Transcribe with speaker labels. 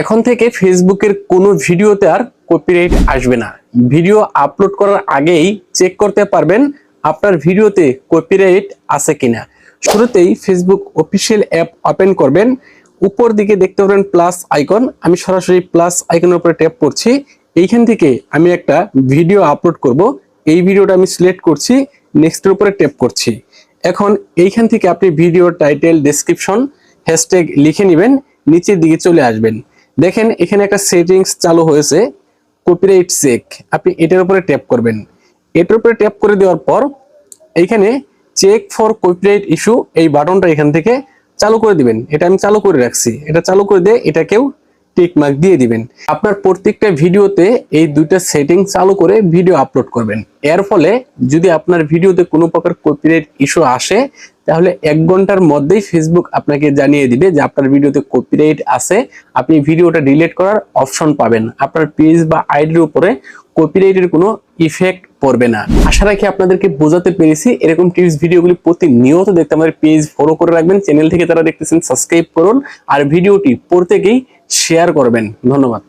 Speaker 1: এখন থেকে ফেসবুকের কোনো ভিডিওতে আর কপিরাইট আসবে না। ভিডিও আপলোড করার আগেই চেক করতে পারবেন আপনার ভিডিওতে কপিরাইট আছে কিনা। শুরুতেই ফেসবুক অফিসিয়াল অ্যাপ ওপেন করবেন। উপর দিকে দেখতে পাবেন প্লাস আইকন আমি সরাসরি প্লাস আইকনের উপরে ট্যাপ করছি। এইখান থেকে আমি একটা ভিডিও আপলোড করব। এই ভিডিওটা আমি সিলেক্ট করছি নেক্সটের উপরে ট্যাপ করছি। এখন এইখান থেকে আপনি ভিডিও টাইটেল ডেসক্রিপশন হ্যাশট্যাগ লিখে নেবেন। নিচের দিকে চলে আসবেন। দেখেন, এখানে একটা সেটিংস চালু হয়েছে কপিরাইট চেক আপনি এটার উপরে ট্যাপ করবেন। এটার উপরে ট্যাপ করে দেওয়ার পর এইখানে চেক ফর কপিরাইট ইস্যু এই বাটনটা এখান থেকে চালু করে দিবেন। এটা আমি চালু করে রাখছি। এটা চালু করে দিয়ে এটাকেও টিক মার্ক দিয়ে দিবেন। আপনার প্রত্যেকটা ভিডিওতে এই দুইটা সেটিং চালু করে ভিডিও আপলোড করবেন। এর ফলে যদি আপনার ভিডিওতে কোনো প্রকার কপিরাইট ইস্যু আসে তাহলে এক ঘণ্টার মধ্যেই ফেসবুক আপনাকে জানিয়ে দিবে যে আপনার ভিডিওতে কপিরাইট আছে। আপনি ভিডিওটা ডিলিট করার অপশন পাবেন। আপনার পেজ বা আইডির উপরে কপিরাইটের কোনো ইফেক্ট পড়বে না। আশা রাখি আপনাদেরকে বোঝাতে পেরেছি। এরকম টিপস ভিডিওগুলি প্রতিনিয়ত দেখতে আমাদের পেজ ফলো করে রাখবেন। চ্যানেল থেকে যারা দেখতেছেন সাবস্ক্রাইব করুন। আর ভিডিওটি প্রত্যেকেই শেয়ার করবেন। ধন্যবাদ।